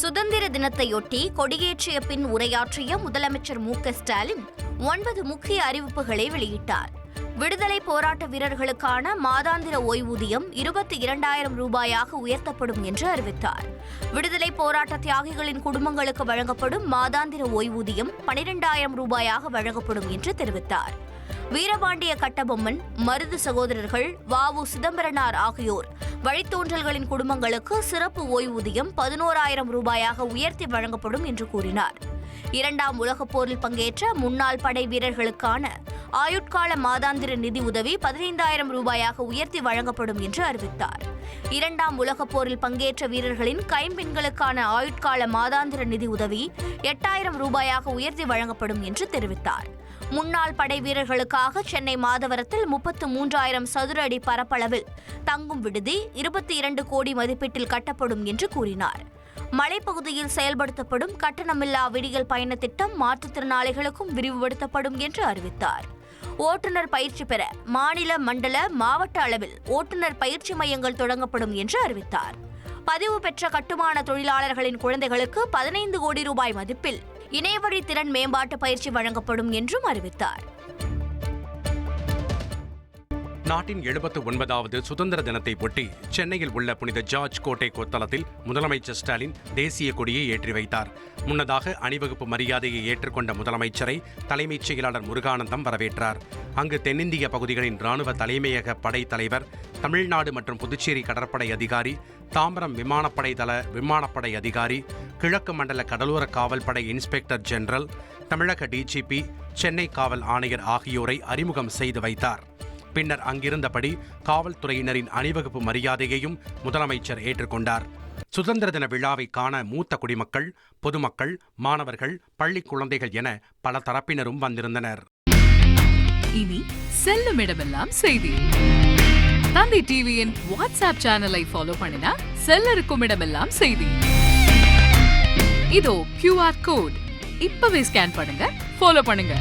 சுதந்திர தினத்தையொட்டி கொடியேற்றிய பின் உரையாற்றிய முதலமைச்சர் மு ஸ்டாலின் ஒன்பது முக்கிய அறிவிப்புகளை வெளியிட்டார். விடுதலை போராட்ட வீரர்களுக்கான மாதாந்திர ஓய்வூதியம் இருபத்தி இரண்டாயிரம் ரூபாயாக உயர்த்தப்படும் என்று அறிவித்தார். விடுதலை போராட்ட தியாகிகளின் குடும்பங்களுக்கு வழங்கப்படும் மாதாந்திர ஓய்வூதியம் பனிரெண்டாயிரம் ரூபாயாக வழங்கப்படும் என்று தெரிவித்தார். வீரபாண்டிய கட்டபொம்மன் மருது சகோதரர்கள் வாவு சிதம்பரனார் ஆகியோர் வழித்தோன்றல்களின் குடும்பங்களுக்கு சிறப்பு ஓய்வூதியம் பதினோராயிரம் ரூபாயாக உயர்த்தி வழங்கப்படும் என்று கூறினார். இரண்டாம் உலகப் போரில் பங்கேற்ற முன்னாள் படை வீரர்களுக்கான ஆயுட்கால மாதாந்திர நிதி உதவி பதினைந்தாயிரம் ரூபாயாக உயர்த்தி வழங்கப்படும் என்று அறிவித்தார். இரண்டாம் உலகப் போரில் பங்கேற்ற வீரர்களின் கைம்பெண்களுக்கான ஆயுட்கால மாதாந்திர நிதி உதவி எட்டாயிரம் ரூபாயாக உயர்த்தி வழங்கப்படும் என்று தெரிவித்தார். முன்னாள் படை வீரர்களுக்காக சென்னை மாதவரத்தில் முப்பத்து மூன்றாயிரம் சதுர அடி பரப்பளவில் தங்கும் விடுதி இருபத்தி இரண்டு கோடி மதிப்பீட்டில் கட்டப்படும் என்று கூறினார். மலைப்பகுதியில் செயல்படுத்தப்படும் கட்டணமில்லா விடியல் பயண திட்டம் மாற்றுத்திறனாளிகளுக்கும் விரிவுபடுத்தப்படும் என்று அறிவித்தார். ஓட்டுநர் பயிற்சி பெற மாநில மண்டல மாவட்ட அளவில் ஓட்டுநர் பயிற்சி மையங்கள் தொடங்கப்படும் என்று அறிவித்தார். பதிவு பெற்ற கட்டுமான தொழிலாளர்களின் குழந்தைகளுக்கு பதினைந்து கோடி ரூபாய் மதிப்பில் இணையவழி திறன் மேம்பாட்டு பயிற்சி வழங்கப்படும் என்றும் அறிவித்தார். நாட்டின் எழுபத்து ஒன்பதாவது சுதந்திர தினத்தை ஒட்டி சென்னையில் உள்ள புனித ஜார்ஜ் கோட்டை கொத்தளத்தில் முதலமைச்சர் ஸ்டாலின் தேசிய கொடியை ஏற்றி வைத்தார். முன்னதாக அணிவகுப்பு மரியாதையை ஏற்றுக்கொண்ட முதலமைச்சரை தலைமைச் செயலாளர் முருகானந்தம் வரவேற்றார். அங்கு தென்னிந்திய பகுதிகளின் ராணுவ தலைமையக படை தலைவர் தமிழ்நாடு மற்றும் புதுச்சேரி கடற்படை அதிகாரி தாம்பரம் விமானப்படை தள விமானப்படை அதிகாரி கிழக்கு மண்டல கடலோர காவல்படை இன்ஸ்பெக்டர் ஜெனரல் தமிழக டிஜிபி சென்னை காவல் ஆணையர் ஆகியோரை அறிமுகம் செய்து வைத்தார். பின்னர் அங்கிருந்தபடி காவல்துறையினரின் அணிவகுப்பு மரியாதையையும் முதலமைச்சர் ஏற்றுக்கொண்டார். சுதந்திர தின விழாவை காண மூத்த குடிமக்கள் பொதுமக்கள் மாணவர்கள் பள்ளி குழந்தைகள் என பல தரப்பினரும் வந்திருந்தனர். இனி செல்லும் இடமெல்லாம் செய்தி. தந்தி டிவியின் வாட்ஸ்அப் சேனலை ஃபாலோ பண்ணினா செல்ல இருக்கும் இடமெல்லாம் செய்தி. இதோ கியூஆர் கோட் இப்பவே ஸ்கேன் பண்ணுங்க ஃபாலோ பண்ணுங்க.